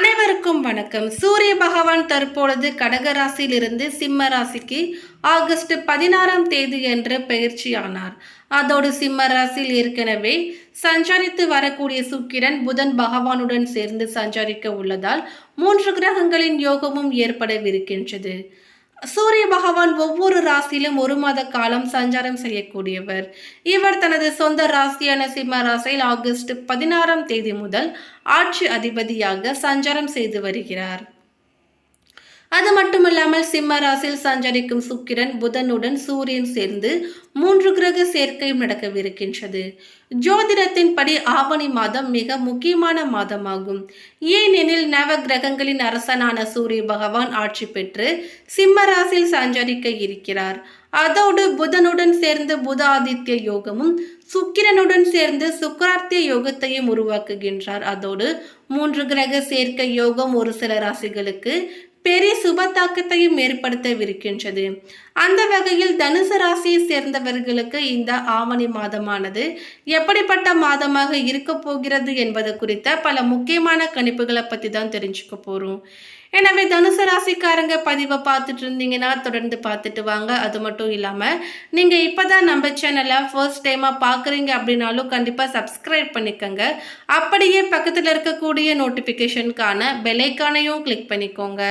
அனைவருக்கும் வணக்கம். சூரிய பகவான் தற்பொழுது கடகராசியிலிருந்து சிம்ம ராசிக்கு ஆகஸ்ட் பதினாறாம் தேதி என்று பயிற்சியானார் அதோடு சிம்ம ராசியில் ஏற்கனவே சஞ்சரித்து வரக்கூடிய சுக்கிரன் புதன் பகவானுடன் சேர்ந்து சஞ்சரிக்க உள்ளதால் மூன்று கிரகங்களின் யோகமும் ஏற்படவிருக்கின்றது. சூரிய பகவான் ஒவ்வொரு ராசியிலும் ஒரு மாத காலம் சஞ்சாரம் செய்யக்கூடியவர். இவர் தனது சொந்த ராசியான சிம்ம ராசியில் ஆகஸ்ட் பதினாறாம் தேதி முதல் ஆட்சி அதிபதியாக சஞ்சாரம் செய்து வருகிறார். அது மட்டுமல்லாமல் சிம்ம ராசியில் சஞ்சரிக்கும் சுக்கிரன் புதனுடன் சூரியன் சேர்ந்து மூன்று கிரக சேர்க்கையும் நடக்கவிருக்கின்றது. ஜோதிடத்தின் படி ஆவணி மாதம் மிக முக்கியமான மாதமாகும். ஏனெனில் நவ கிரகங்களின் அரசனான சூரிய பகவான் ஆட்சி பெற்று சிம்ம ராசியில் சஞ்சரிக்க இருக்கிறார். அதோடு புதனுடன் சேர்ந்து புத ஆதித்ய யோகமும் சுக்கிரனுடன் சேர்ந்து சுக்கரார்த்திய யோகத்தையும் உருவாக்குகின்றார். அதோடு மூன்று கிரக சேர்க்கை யோகம் ஒரு சில ராசிகளுக்கு பெரிய சுப தாக்கத்தையும் ஏற்படுத்தவிருக்கின்றது. அந்த வகையில் தனுசு ராசியை சேர்ந்தவர்களுக்கு இந்த ஆவணி மாதமானது எப்படிப்பட்ட மாதமாக இருக்க போகிறது என்பது குறித்த பல முக்கியமான கணிப்புகளை பற்றி தான் தெரிஞ்சுக்க போகிறோம் எனவே தனுசு ராசிக்காரங்க பதிவை பார்த்துட்டு இருந்தீங்கன்னா தொடர்ந்து பார்த்துட்டு வாங்க. அது மட்டும் இல்லாமல் நீங்கள் இப்போ தான் நம்ம சேனலை ஃபர்ஸ்ட் டைமாக பார்க்குறீங்க அப்படின்னாலும் கண்டிப்பாக சப்ஸ்கிரைப் பண்ணிக்கோங்க. அப்படியே பக்கத்தில் இருக்கக்கூடிய நோட்டிஃபிகேஷனுக்கான பெலைக்கானையும் கிளிக் பண்ணிக்கோங்க.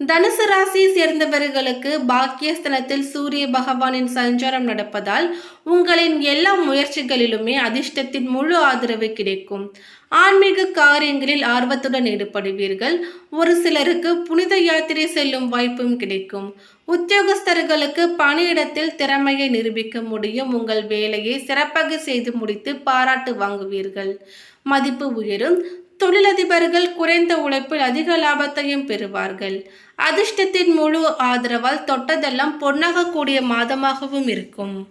தனுசு ராசியை சேர்ந்தவர்களுக்கு பாக்கியஸ்தனத்தில் சூரிய பகவானின் சஞ்சாரம் நடப்பதால் உங்களின் எல்லா முயற்சிகளிலுமே அதிர்ஷ்டத்தின் முழு ஆதரவு கிடைக்கும். ஆன்மீக காரியங்களில் ஆர்வத்துடன் ஈடுபடுவீர்கள். ஒரு சிலருக்கு புனித யாத்திரை செல்லும் வாய்ப்பும் கிடைக்கும். உத்தியோகஸ்தர்களுக்கு பணியிடத்தில் திறமையை நிரூபிக்க முடியும். உங்கள் வேலையை சிறப்பாக செய்து முடித்து பாராட்டு வாங்குவீர்கள். மதிப்பு உயரும். தொழிலதிபர்கள் குறைந்த உழைப்பில் அதிக லாபத்தையும் பெறுவார்கள். அதிர்ஷ்டத்தின் முழு ஆதரவால் தொட்டதெல்லாம் பொன்னாகக்கூடிய மாதமாகவும் இருக்கும்.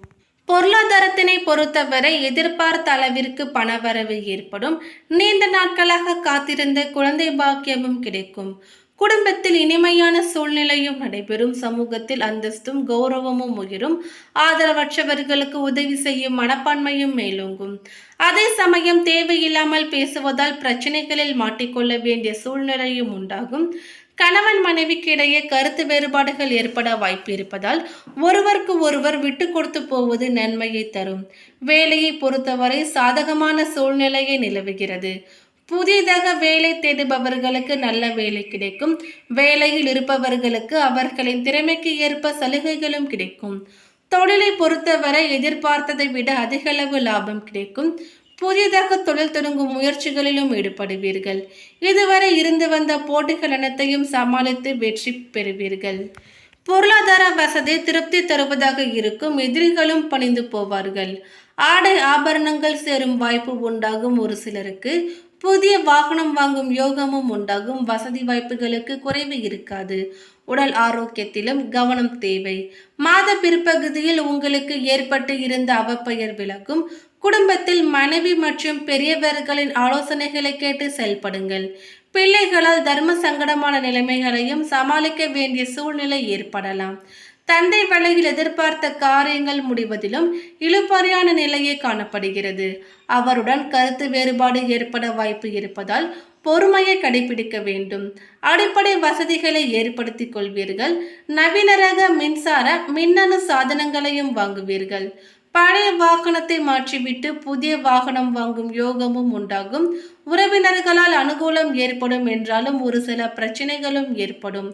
பொருளாதாரத்தினை பொறுத்தவரை எதிர்பார்த்த அளவிற்கு பணவரவு ஏற்படும். நீண்ட நாட்களாக காத்திருந்த குழந்தை பாக்கியமும் கிடைக்கும். குடும்பத்தில் இனிமையான சூழ்நிலையும் நடைபெறும். சமூகத்தில் அந்தஸ்தும் கௌரவமும் உயரும். ஆதரவற்றவர்களுக்கு உதவி செய்யும் மனப்பான்மையும் மேலோங்கும். அதே சமயம் தேவையில்லாமல் பேசுவதால் பிரச்சனைகளில் மாட்டிக்கொள்ள வேண்டிய சூழ்நிலையும் உண்டாகும். கணவன் மனைவிக்கு இடையே கருத்து வேறுபாடுகள் ஏற்பட வாய்ப்பு இருப்பதால் ஒருவருக்கு ஒருவர் விட்டு கொடுத்து போவது நன்மையை தரும். வேலையை பொறுத்தவரை சாதகமான சூழ்நிலையை நிலவுகிறது. புதிதாக வேலை தேடுபவர்களுக்கு நல்ல வேலை கிடைக்கும். வேலையில் இருப்பவர்களுக்கு அவர்களின் திறமைக்கு ஏற்ப சலுகைகளும் கிடைக்கும். தொழிலை பொறுத்தவரை எதிர்பார்த்ததை விட அதிகளவு லாபம் கிடைக்கும். புதிதாக தொழில் தொடங்கும் முயற்சிகளிலும் ஈடுபடுவீர்கள். இதுவரை இருந்து வந்த போட்டிகள் அனைத்தையும் சமாளித்து வெற்றி பெறுவீர்கள். பொருளாதார வசதி திருப்தி தருவதாக இருக்கும். எதிரிகளும் பணிந்து போவார்கள். ஆடை ஆபரணங்கள் சேரும் வாய்ப்பு உண்டாகும் ஒரு சிலருக்கு. புதிய வாகனம் வாங்கும் யோகமும் உண்டாகும். வசதி வாய்ப்புகளுக்கு குறைவு இருக்காது. உடல் ஆரோக்கியத்திலும் கவனம் தேவை. மாத பிற்பகுதியில் உங்களுக்கு ஏற்பட்டு இருந்த அவப்பெயர் விளக்கும் குடும்பத்தில் மனைவி மற்றும் பெரியவர்களின் ஆலோசனைகளை கேட்டு செயல்படுங்கள். பிள்ளைகளால் தர்ம சங்கடமான நிலைமைகளையும் சமாளிக்க வேண்டிய சூழ்நிலை ஏற்படலாம். தந்தை வலையில் எதிர்பார்த்த காரியங்கள் முடிவதிலும் இழுபறியான நிலையே காணப்படுகிறது. அவருடன் கருத்து வேறுபாடு ஏற்பட வாய்ப்பு இருப்பதால் பொறுமையை கடைபிடிக்க வேண்டும். அடிப்படை வசதிகளை ஏற்படுத்திக் கொள்வீர்கள். நவீன ரக மின்சார மின்னணு சாதனங்களையும் வாங்குவீர்கள். பழைய வாகனத்தை மாற்றிவிட்டு புதிய வாகனம் வாங்கும் யோகமும் உண்டாகும். உறவினர்களால் அனுகூலம் ஏற்படும் என்றாலும் ஒரு சில பிரச்சனைகளும் ஏற்படும்.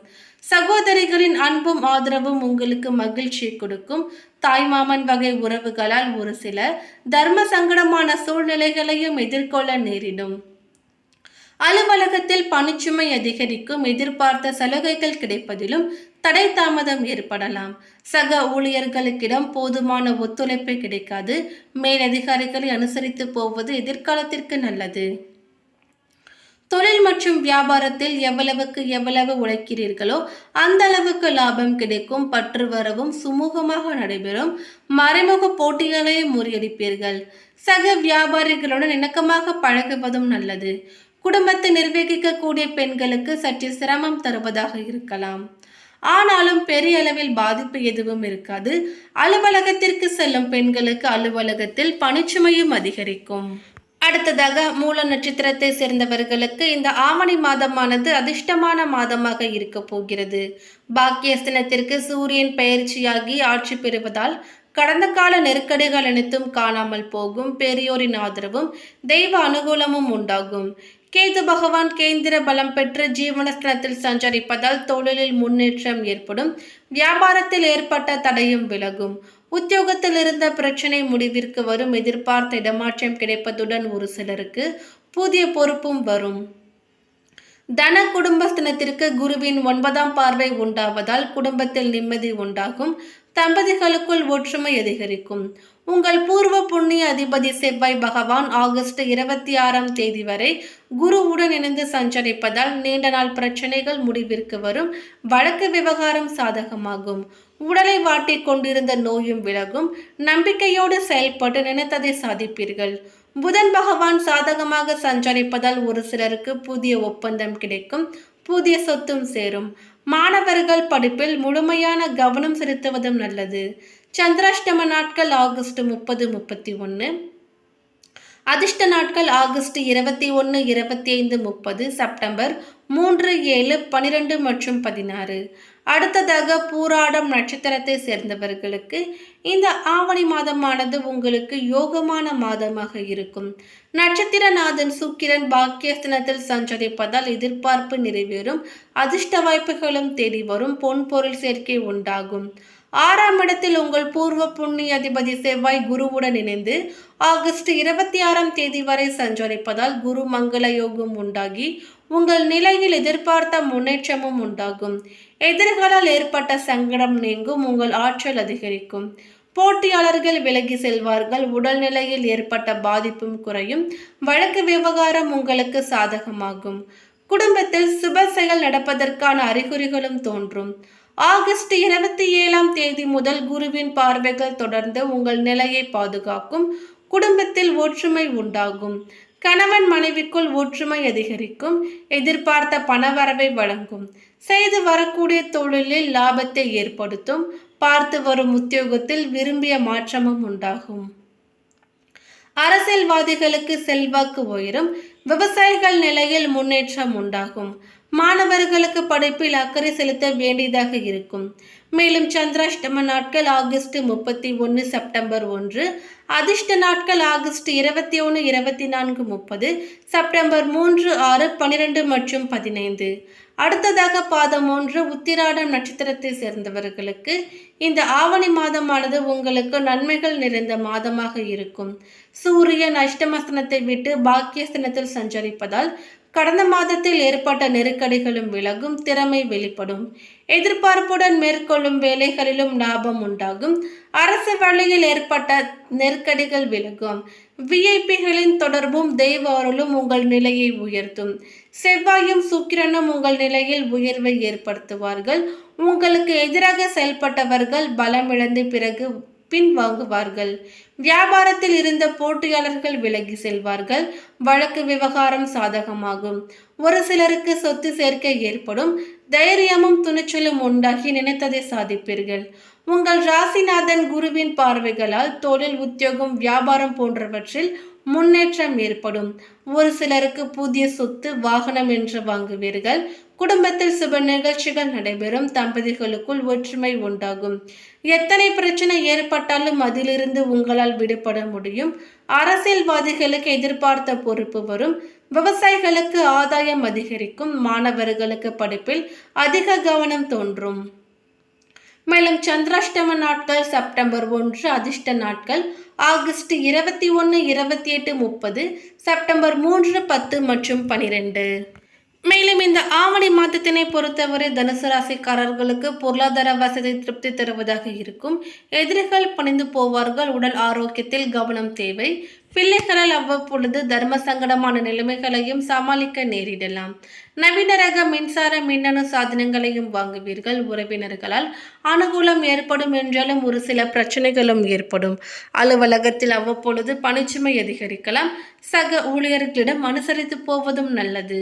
சகோதரிகளின் அன்பும் ஆதரவும் உங்களுக்கு மகிழ்ச்சியை கொடுக்கும். தாய்மாமன் வகை உறவுகளால் ஒரு சில தர்ம சங்கடமான சூழ்நிலைகளையும் எதிர்கொள்ள நேரிடும். அலுவலகத்தில் பணிச்சுமை அதிகரிக்கும். எதிர்பார்த்த சலுகைகள் கிடைப்பதிலும் தடை தாமதம் ஏற்படலாம். சக ஊழியர்களுக்கிடம் போதுமான ஒத்துழைப்பு கிடைக்காது. மேலதிகாரிகளை அனுசரித்து போவது எதிர்காலத்திற்கு நல்லது. தொழில் மற்றும் வியாபாரத்தில் எவ்வளவுக்கு எவ்வளவு உழைக்கிறீர்களோ அந்த அளவுக்கு லாபம் கிடைக்கும் பற்று வரவும் சுமூகமாக நடைபெறும் மறைமுக போட்டிகளை முறியடிப்பீர்கள். சக வியாபாரிகளுடன் இணக்கமாக பழகுவதும் நல்லது. குடும்பத்தை நிர்வகிக்கக்கூடிய பெண்களுக்கு சற்று சிரமம் தருவதாக இருக்கலாம். ஆனாலும் பெரிய அளவில் பாதிப்பு எதுவும் இருக்காது. அலுவலகத்திற்கு செல்லும் பெண்களுக்கு அலுவலகத்தில் பணிச்சுமையும் அதிகரிக்கும். அடுத்ததாக மூல நட்சத்திரத்தை சேர்ந்தவர்களுக்கு இந்த ஆவணி மாதமானது அதிர்ஷ்டமான மாதமாக இருக்க போகிறது. பாக்கியஸ்தனத்திற்கு சூரியன் பயிற்சியாகி ஆட்சி பெறுவதால் கடந்த கால நெருக்கடிகள் அனைத்தும் காணாமல் போகும். பெரியோரின் ஆதரவும் தெய்வ அனுகூலமும் உண்டாகும். கேது பகவான் கேந்திர பலம் பெற்று ஜீவனஸ்தனத்தில் சஞ்சரிப்பதால் தொழிலில் முன்னேற்றம் ஏற்படும். வியாபாரத்தில் ஏற்பட்ட தடையும் விலகும். உத்தியோகத்தில் இருந்த பிரச்சனை முடிவிற்கு வரும் எதிர்பார்த்த இடமாற்றம் கிடைப்பதுடன் ஒரு சிலருக்கு புதிய பொறுப்பும் வரும். தன குடும்பஸ்தனத்திற்கு குருவின் ஒன்பதாம் பார்வை உண்டாவதால் குடும்பத்தில் நிம்மதி உண்டாகும். தம்பதிகளுக்குள் ஒற்றுமை அதிகரிக்கும். உங்கள் பூர்வ புண்ணிய அதிபதி செவ்வாய் பகவான் ஆகஸ்ட் இருபத்தி ஆறாம் தேதி வரை குருவுடன் இணைந்து சஞ்சரிப்பதால் நீண்ட நாள் பிரச்சனைகள் முடிவிற்கு வரும். வழக்கு விவகாரம் சாதகமாகும். உடலை வாட்டிக் கொண்டிருந்த நோயும் விலகும். நம்பிக்கையோடு செயல்பட்டு நினைத்ததை சாதிப்பீர்கள். புதன் பகவான் சாதகமாக சஞ்சரிப்பதால் ஒரு சிலருக்கு புதிய ஒப்பந்தம் கிடைக்கும். புதிய சொத்தும் சேரும். மாணவர்கள் படிப்பில் முழுமையான கவனம் செலுத்துவதும் நல்லது. சந்திராஷ்டம நாட்கள் ஆகஸ்ட் முப்பது முப்பத்தி ஒன்று அதிர்ஷ்ட நாட்கள் ஆகஸ்ட் இருபத்தி ஒன்று இருபத்தி ஐந்து முப்பது செப்டம்பர் மூன்று ஏழு பனிரெண்டு மற்றும் பதினாறு. அடுத்ததாக பூராடம் நட்சத்திரத்தை சேர்ந்தவர்களுக்கு இந்த ஆவணி மாதமானது உங்களுக்கு யோகமான மாதமாக இருக்கும். நட்சத்திரநாதன் சுக்கிரன் பாக்கியஸ்தனத்தில் சஞ்சரிப்பதால் எதிர்பார்ப்பு நிறைவேறும். அதிர்ஷ்ட வாய்ப்புகளும் தேடி வரும். பொன் பொருள் சேர்க்கை உண்டாகும். ஆறாம் இடத்தில் உங்கள் பூர்வ புண்ணிய அதிபதி செவ்வாய் குருவுடன் இணைந்து ஆகஸ்ட் இருபத்தி ஆறாம் தேதி வரை சஞ்சரிப்பதால் குரு மங்கள யோகம் உண்டாகி உங்கள் நிலையில் எதிர்பார்த்த முன்னேற்றமும் உண்டாகும். எதிர்களால் ஏற்பட்ட சங்கடம் நீங்கும் உங்கள் ஆற்றல் அதிகரிக்கும். போட்டியாளர்கள் விலகி செல்வார்கள் உடல்நிலையில் ஏற்பட்ட பாதிப்பும் குறையும் வழக்கு விவகாரம் உங்களுக்கு சாதகமாகும். குடும்பத்தில் சுப செயல் நடப்பதற்கான அறிகுறிகளும் தோன்றும். ஆகஸ்ட் இருபத்தி ஏழாம் தேதி முதல் குருவின் பார்வைகள் தொடர்ந்து உங்கள் நிலையை பாதுகாக்கும் குடும்பத்தில் ஒற்றுமை உண்டாகும் கணவன் மனைவிக்குள் ஒற்றுமை அதிகரிக்கும் எதிர்பார்த்த பணவரவை வழங்கும் செய்து வரக்கூடிய தொழிலில் லாபத்தை ஏற்படுத்தும் பார்த்து வரும் உத்தியோகத்தில் விரும்பிய மாற்றமும் உண்டாகும். அரசியல்வாதிகளுக்கு செல்வாக்கு உயரும் விவசாயிகள் நிலையில் முன்னேற்றம் உண்டாகும். மாணவர்களுக்கு படிப்பில் அக்கறை செலுத்த வேண்டியதாக இருக்கும். மேலும் சந்திராஷ்டம நாட்கள் ஆகஸ்ட் முப்பத்தி ஒன்று செப்டம்பர் ஒன்று அதிர்ஷ்ட நாட்கள் ஆகஸ்ட் இருபத்தி ஒன்று இருபத்தி நான்கு முப்பது செப்டம்பர் மூன்று ஆறு பன்னிரெண்டு மற்றும் பதினைந்து. அடுத்ததாக பாதம் ஒன்று உத்திராடம் நட்சத்திரத்தை சேர்ந்தவர்களுக்கு இந்த ஆவணி மாதமானது உங்களுக்கு நன்மைகள் நிறைந்த மாதமாக இருக்கும். சூரியன் அஷ்டமஸ்தனத்தை விட்டு பாக்கியஸ்தனத்தில் சஞ்சரிப்பதால் கடந்த மாதத்தில் ஏற்பட்ட நெருக்கடிகளும் விலகும் திறமை வெளிப்படும். எதிர்பார்ப்புடன் மேற்கொள்ளும் வேலைகளிலும் லாபம் உண்டாகும். அரசு வழியில் ஏற்பட்ட நெருக்கடிகள் விலகும். விஐபிகளின் தொடர்பும் தெய்வ அருளும் உங்கள் நிலையை உயர்த்தும். செவ்வாயும் சுக்கிரனும் உங்கள் நிலையில் உயர்வை ஏற்படுத்துவார்கள். உங்களுக்கு எதிராக செயல்பட்டவர்கள் பலமிழந்து பிறகு பின்வாங்குவார்கள். வியாபாரத்தில் இருந்த போட்டியாளர்கள் விலகி செல்வார்கள். வழக்கு விவகாரம் சாதகமாகும். ஒரு சிலருக்கு சொத்து சேர்க்கை ஏற்படும். தைரியமும் துணிச்சலும் உண்டாகி நினைத்ததை சாதிப்பீர்கள். உங்கள் ராசிநாதன் குருவின் பார்வைகளால் தொழில் உத்தியோகம் வியாபாரம் போன்றவற்றில் முன்னேற்றம் ஏற்படும். ஒரு சிலருக்கு புதிய சொத்து வாகனம் என்று வாங்குவீர்கள். குடும்பத்தில் சுப நிகழ்ச்சிகள் நடைபெறும். தம்பதிகளுக்குள் ஒற்றுமை உண்டாகும். எத்தனை பிரச்சனை ஏற்பட்டாலும் அதிலிருந்து உங்களால் விடுபட முடியும். அரசியல்வாதிகளுக்கு எதிர்பார்த்த பொறுப்பு வரும். விவசாயிகளுக்கு ஆதாயம் அதிகரிக்கும். மாணவர்களுக்கு படிப்பில் அதிக கவனம் தோன்றும். மேலும் சந்திராஷ்டம நாட்கள் செப்டம்பர் ஒன்று அதிர்ஷ்ட நாட்கள் ஆகஸ்ட் இருபத்தி ஒன்று இருபத்தி எட்டு முப்பது செப்டம்பர் மூன்று பத்து மற்றும் பனிரெண்டு. மேலும் இந்த ஆவணி மாதத்தினை பொறுத்தவரை தனுசு ராசிக்காரர்களுக்கு பொருளாதார வசதி திருப்தி தருவதாக இருக்கும். எதிரிகள் பணிந்து போவார்கள். உடல் ஆரோக்கியத்தில் கவனம் தேவை. பிள்ளைகளால் அவ்வப்பொழுது தர்ம சங்கடமான நிலைமைகளையும் சமாளிக்க நேரிடலாம். நவீன ரக மின்சார மின்னணு சாதனங்களையும் வாங்குவீர்கள். உறவினர்களால் அனுகூலம் ஏற்படும் என்றாலும் ஒரு சில பிரச்சனைகளும் ஏற்படும். அலுவலகத்தில் அவ்வப்பொழுது பணிச்சுமை அதிகரிக்கலாம். சக ஊழியர்களிடம் அனுசரித்து போவதும் நல்லது.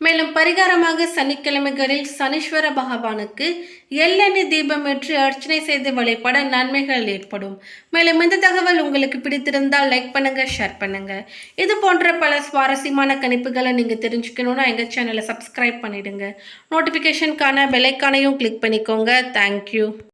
மேலும் பரிகாரமாக சனிக்கிழமைகளில் சனீஸ்வர பகவானுக்கு எள்ளெண்ணெய் தீபம் ஏற்றி அர்ச்சனை செய்து வழிபட நன்மைகள் ஏற்படும். மேலும் இந்த தகவல் உங்களுக்கு பிடித்திருந்தால் லைக் பண்ணுங்க ஷேர் பண்ணுங்க. இது போன்ற பல சுவாரஸ்யமான கணிப்புகளை நீங்கள் தெரிஞ்சுக்கணும்னா எங்கள் சேனலை சப்ஸ்கிரைப் பண்ணிடுங்க. நோட்டிஃபிகேஷனுக்கான பெலைக்கானையும் கிளிக் பண்ணிக்கோங்க. தேங்க்யூ